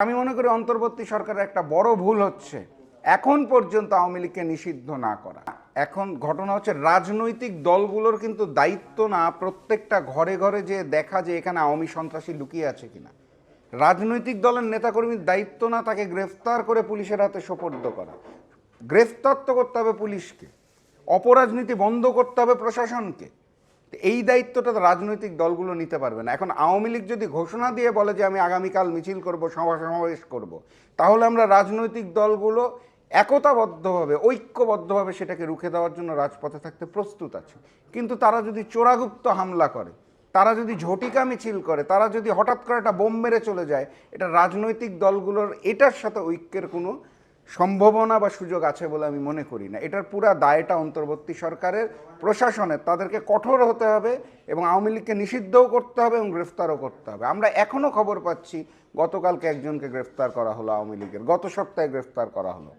আমি মনে করি অন্তর্বর্তী সরকারের একটা বড় ভুল হচ্ছে। এখন পর্যন্ত আওয়ামী লীগকে নিষিদ্ধ না করা। এখন ঘটনা হচ্ছে রাজনৈতিক দলগুলোর কিন্তু দায়িত্ব না প্রত্যেকটা ঘরে ঘরে যে দেখা যে এখানে আওয়ামী সন্ত্রাসী লুকিয়ে আছে কিনা। রাজনৈতিক দলের নেতাকর্মীর দায়িত্ব না তাকে গ্রেফতার করে পুলিশের হাতে সোপর্দ করা। গ্রেফতার তো করতে হবে পুলিশকে। অপরাজনীতি বন্ধ করতে হবে প্রশাসনকে। এই দায়িত্বটা রাজনৈতিক দলগুলো নিতে পারবে না। এখন আওয়ামী লীগ যদি ঘোষণা দিয়ে বলে যে আমি আগামীকাল মিছিল করব সভা সমাবেশ করব, তাহলে আমরা রাজনৈতিক দলগুলো একতাবদ্ধভাবে, ঐক্যবদ্ধভাবে সেটাকে রুখে দেওয়ার জন্য রাজপথে থাকতে প্রস্তুত আছে। কিন্তু তারা যদি চোরাগুপ্ত হামলা করে, তারা যদি ঝটিকা মিছিল করে, তারা যদি হঠাৎ করে একটা বোম মেরে চলে যায়, এটা রাজনৈতিক দলগুলোর, এটার সাথে ঐক্যের কোনো সম্ভাবনা বা সুযোগ আছে বলে আমি মনে করি না। এটার পুরা দায়টা অন্তর্বর্তী সরকারের, প্রশাসনের, তাদেরকে কঠোর হতে হবে এবং আওয়ামী লীগকে নিষিদ্ধও করতে হবে এবং গ্রেফতারও করতে হবে। আমরা এখনও খবর পাচ্ছি, গতকালকে একজনকে গ্রেফতার করা হলো আওয়ামী লীগের, গত সপ্তাহে গ্রেফতার করা হলো।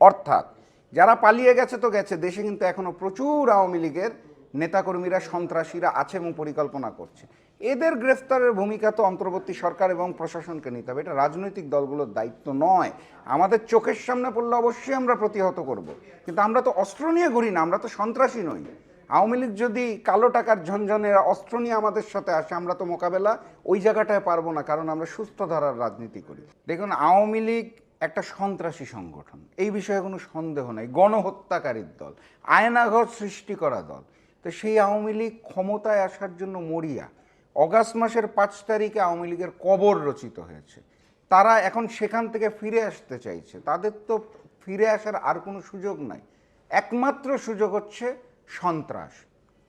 অর্থাৎ, যারা পালিয়ে গেছে তো গেছে, দেশে কিন্তু এখনও প্রচুর আওয়ামী লীগের নেতাকর্মীরা, সন্ত্রাসীরা আছে এবং পরিকল্পনা করছে। এদের গ্রেফতারের ভূমিকা তো অন্তর্বর্তী সরকার এবং প্রশাসনকে নিতে হবে। এটা রাজনৈতিক দলগুলোর দায়িত্ব নয়। আমাদের চোখের সামনে পড়লে অবশ্যই আমরা প্রতিহত করব। কিন্তু আমরা তো অস্ত্র নিয়ে ঘুরি না, আমরা তো সন্ত্রাসী নই। আওয়ামী লীগ যদি কালো টাকার ঝনঝনের অস্ত্র নিয়ে আমাদের সাথে আসে, আমরা তো মোকাবেলা ওই জায়গাটায় পারব না, কারণ আমরা সুস্থ ধারার রাজনীতি করি। দেখুন, আওয়ামী লীগ একটা সন্ত্রাসী সংগঠন। এই বিষয়ে কোনো সন্দেহ নেই। গণহত্যাকারীর দল, আয়নাঘর সৃষ্টি করা দল। তো সেই আওয়ামী লীগ ক্ষমতায় আসার জন্য মরিয়া। অগাস্ট মাসের পাঁচ তারিখে আওয়ামী লীগের কবর রচিত হয়েছে। তারা এখন সেখান থেকে ফিরে আসতে চাইছে। তাদের তো ফিরে আসার আর কোনো সুযোগ নাই। একমাত্র সুযোগ হচ্ছে সন্ত্রাস।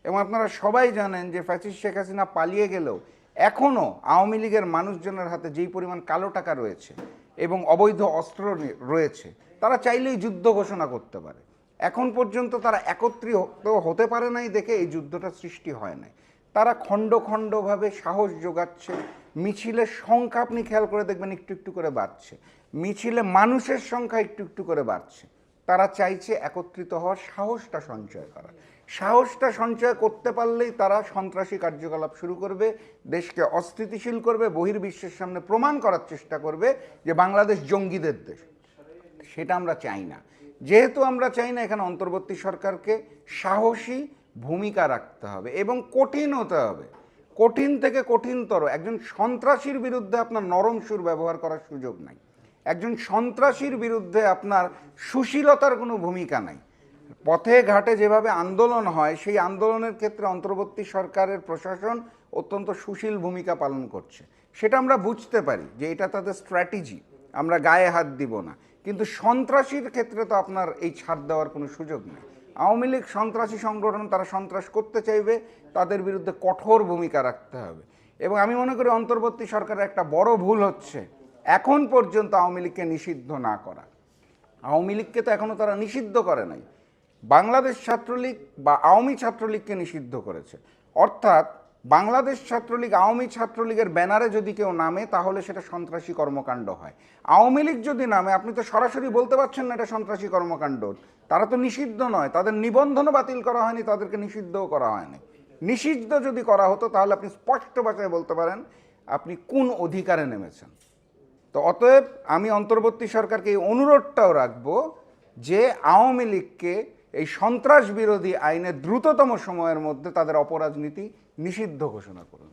এবং আপনারা সবাই জানেন যে ফ্যাসিস্ট শেখ হাসিনা পালিয়ে গেলেও এখনও আওয়ামী লীগের মানুষজনের হাতে যেই পরিমাণ কালো টাকা রয়েছে এবং অবৈধ অস্ত্র রয়েছে, তারা চাইলেই যুদ্ধ ঘোষণা করতে পারে। এখন পর্যন্ত তারা একত্রিত হতে পারে নাই দেখে এই যুদ্ধটা সৃষ্টি হয় নাই। তারা খণ্ড খণ্ডভাবে সাহস যোগাচ্ছে, মিছিলের সংখ্যা আপনি খেয়াল করে দেখবেন একটু একটু করে বাড়ছে, মিছিলে মানুষের সংখ্যা একটু একটু করে বাড়ছে, তারা চাইছে একত্রিত হওয়ার সাহসটা সঞ্চয় করা সাহসটা সঞ্চয় করতে পারলেই তারা সন্ত্রাসী কার্যকলাপ শুরু করবে, দেশকে অস্থিতিশীল করবে, বহির্বিশ্বের সামনে প্রমাণ করার চেষ্টা করবে যে বাংলাদেশ জঙ্গিদের দেশ। সেটা আমরা চাই না। যেহেতু আমরা চাই না এখানে অন্তর্বর্তী সরকারকে সাহসী ভূমিকা রাখতে হবে এবং কঠিন হতে হবে। কঠিন থেকে কঠিনতর। একজন সন্ত্রাসীর বিরুদ্ধে আপনার নরম সুর ব্যবহার করার সুযোগ নাই। একজন সন্ত্রাসীর বিরুদ্ধে আপনার সুশীলতার কোনো ভূমিকা নাই। পথে ঘাটে যেভাবে আন্দোলন হয়, সেই আন্দোলনের ক্ষেত্রে অন্তর্বর্তী সরকারের প্রশাসন অত্যন্ত সুশীল ভূমিকা পালন করছে। সেটা আমরা বুঝতে পারি যে এটা তাদের স্ট্র্যাটেজি আমরা গায়ে হাত দিব না। কিন্তু সন্ত্রাসীর ক্ষেত্রে তো আপনার এই ছাড় দেওয়ার কোনো সুযোগ নেই। আওয়ামী লীগ সন্ত্রাসী সংগঠন তারা সন্ত্রাস করতে চাইবে, তাদের বিরুদ্ধে কঠোর ভূমিকা রাখতে হবে। এবং আমি মনে করি অন্তর্বর্তী সরকারের একটা বড় ভুল হচ্ছে, এখন পর্যন্ত আওয়ামী লীগকে নিষিদ্ধ না করা। আওয়ামী লীগকে তো এখনও তারা নিষিদ্ধ করে নাই। বাংলাদেশ ছাত্রলীগ বা আওয়ামী ছাত্রলীগকে নিষিদ্ধ করেছে। অর্থাৎ বাংলাদেশ ছাত্রলীগ, আওয়ামী ছাত্রলীগের ব্যানারে যদি কেউ নামে, তাহলে সেটা সন্ত্রাসী কর্মকাণ্ড হয়। আওয়ামী লীগ যদি নামে, আপনি তো সরাসরি বলতে পারছেন না এটা সন্ত্রাসী কর্মকাণ্ড। তারা তো নিষিদ্ধ নয়। তাদের নিবন্ধনও বাতিল করা হয়নি, তাদেরকে নিষিদ্ধও করা হয়নি। নিষিদ্ধ যদি করা হতো, তাহলে আপনি স্পষ্ট ভাষায় বলতে পারেন, আপনি কোন অধিকারে নেমেছেন? তো অতএব আমি অন্তর্বর্তী সরকারকে এই অনুরোধটাও রাখব যে আওয়ামী লীগকে এই সন্ত্রাস বিরোধী আইনে দ্রুততম সময়ের মধ্যে তাদের অপরাজনীতি নিষিদ্ধ ঘোষণা করুন।